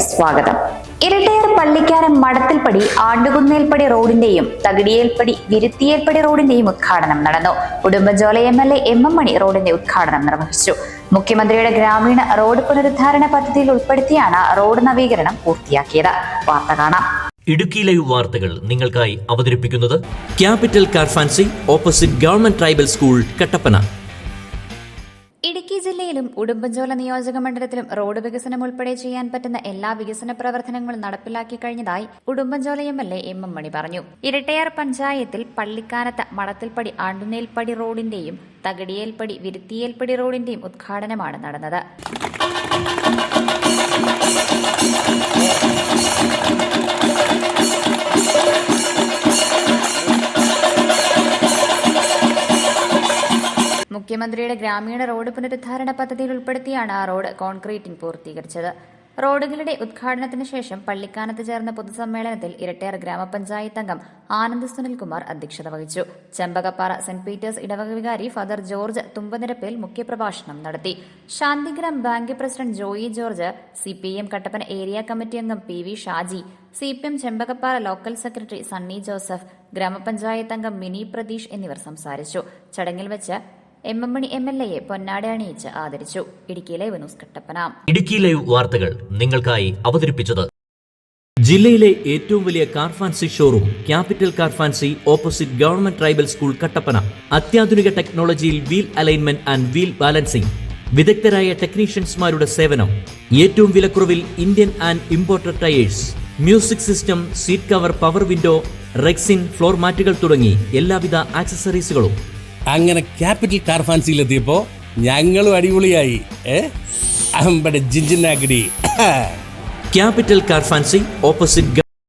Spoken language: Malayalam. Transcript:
സ്വാഗതം. ഇരട്ടയാർ പള്ളിക്കാരൻ മടത്തിൽപ്പടി ആണ്ടുകുന്നേൽപ്പടി റോഡിന്റെയും തകിടിയേൽപ്പടി വിരുത്തിയേൽപ്പടി റോഡിന്റെയും ഉദ്ഘാടനം നടന്നു. Udumbanchola M L A M M Mani റോഡിന്റെ ഉദ്ഘാടനം നിർവഹിച്ചു. മുഖ്യമന്ത്രിയുടെ ഗ്രാമീണ റോഡ് പുനരുദ്ധാരണ പദ്ധതിയിൽ ഉൾപ്പെടുത്തിയാണ് റോഡ് നവീകരണം പൂർത്തിയാക്കിയത്. വാർത്ത കാണാം. ഇടുക്കി ലൈവ് വാർത്തകൾ നിങ്ങൾക്കായി അവതരിപ്പിക്കുന്നത് capital car fancy opposite government tribal school Kattappana. ജില്ലയിലും ഉടുമ്പൻചോല നിയോജക മണ്ഡലത്തിലും റോഡ് വികസനം ഉൾപ്പെടെ ചെയ്യാൻ പറ്റുന്ന എല്ലാ വികസന പ്രവർത്തനങ്ങളും നടപ്പിലാക്കി കഴിഞ്ഞതായി Udumbanchola M L A M M Mani പറഞ്ഞു. ഇരട്ടയാർ പഞ്ചായത്തിൽ പള്ളിക്കാനത്ത് മടത്തിൽപ്പടി ആണ്ടുനേൽപ്പടി റോഡിന്റെയും തകടിയേൽപ്പടി വിരുത്തിയേൽപ്പടി റോഡിന്റെയും ഉദ്ഘാടനമാണ് നടന്നത്. മുഖ്യമന്ത്രിയുടെ ഗ്രാമീണ റോഡ് പുനരുദ്ധാരണ പദ്ധതിയിൽ ഉൾപ്പെടുത്തിയാണ് ആ റോഡ് കോൺക്രീറ്റിംഗ് പൂർത്തീകരിച്ചത്. റോഡുകളുടെ ഉദ്ഘാടനത്തിന് ശേഷം പള്ളിക്കാനത്ത് ചേർന്ന പൊതുസമ്മേളനത്തിൽ ഇരട്ടയാർ ഗ്രാമപഞ്ചായത്ത് അംഗം ആനന്ദ് സുനിൽകുമാർ അധ്യക്ഷത വഹിച്ചു. ചെമ്പകപ്പാറ സെന്റ് പീറ്റേഴ്സ് ഇടവക വികാരി ഫാദർ ജോർജ് തുമ്പനിരപ്പിൽ മുഖ്യപ്രഭാഷണം നടത്തി. Santhigram bank president Joy George C P M Kattappana area committee അംഗം P V Shaji C P M Chembakappara local secretary Sunny Joseph ഗ്രാമപഞ്ചായത്ത് അംഗം മിനി പ്രതീഷ് എന്നിവർ സംസാരിച്ചു. ചടങ്ങിൽ വെച്ച് M M Mani M L എയെ പൊന്നാട അണിയിച്ച് ആദരിച്ചു. Idukki live news Kattappana. Idukki live വാർത്തകൾ നിങ്ങൾക്കായി അവതരിപ്പിച്ചത്. ജില്ലയിലെ ഏറ്റവും വലിയ car fancy showroom capital car fancy opposite government tribal school Kattappana. അത്യാധുനിക ടെക്നോളജിയിൽ wheel alignment and wheel balancing വിദഗ്ധരായ ടെക്നീഷ്യൻസ്മാരുടെ സേവനം. ഏറ്റവും വിലക്കുറവിൽ Indian and imported tyres music system seat cover power window rexine floor മാറ്റുകൾ തുടങ്ങി എല്ലാവിധ ആക്സസറീസുകളും അങ്ങനെ ക്യാപിറ്റൽ കാർ ഫാൻസിയിലെത്തിയപ്പോ ഞങ്ങളും അടിപൊളിയായി. ഏ? അമ്പടെ ജിഞ്ചിനാക്കിടി ക്യാപിറ്റൽ കാർ ഫാൻസി ഓപ്പോസിറ്റ്